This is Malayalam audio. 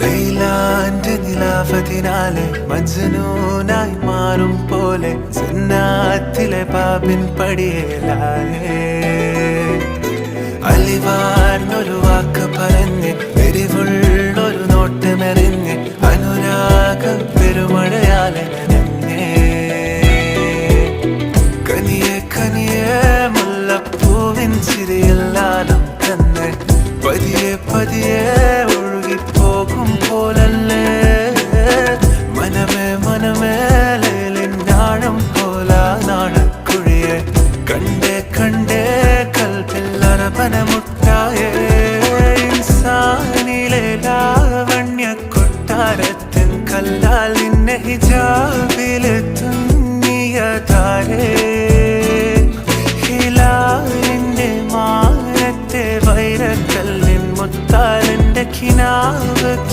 ലൈലാന്റെ നിലാഫത്തിനാലെ മജ്നൂനായി മാറും പോലെ സന്നാത്തിലെ പാപിൻ പടിയേലാലേ അലിവാർന്നൊരു വാക്ക് പറഞ്ഞ് എരിവുള്ളൊരു നോട്ടമെറിഞ്ഞ് അനുരാഗ പെരുമഴയാലെ Yeah. പോലല്ലേ? മനമേ മനമേലേലിൻ നാഴം പോല നാണക്കുഴിയെ കണ്ടേ കണ്ടേ കൽപ്പിൽ അരപന മുട്ടായേ ഇൻസാനിലെ ലാവണ്യ കൊട്ടാരത്തിൻ കല്ലാൽ നിന്നെ ഹിജാബിലെ തുന്നിയ താരേ வைரக்கல்லின் முத்தாலின் கினாவுக்கு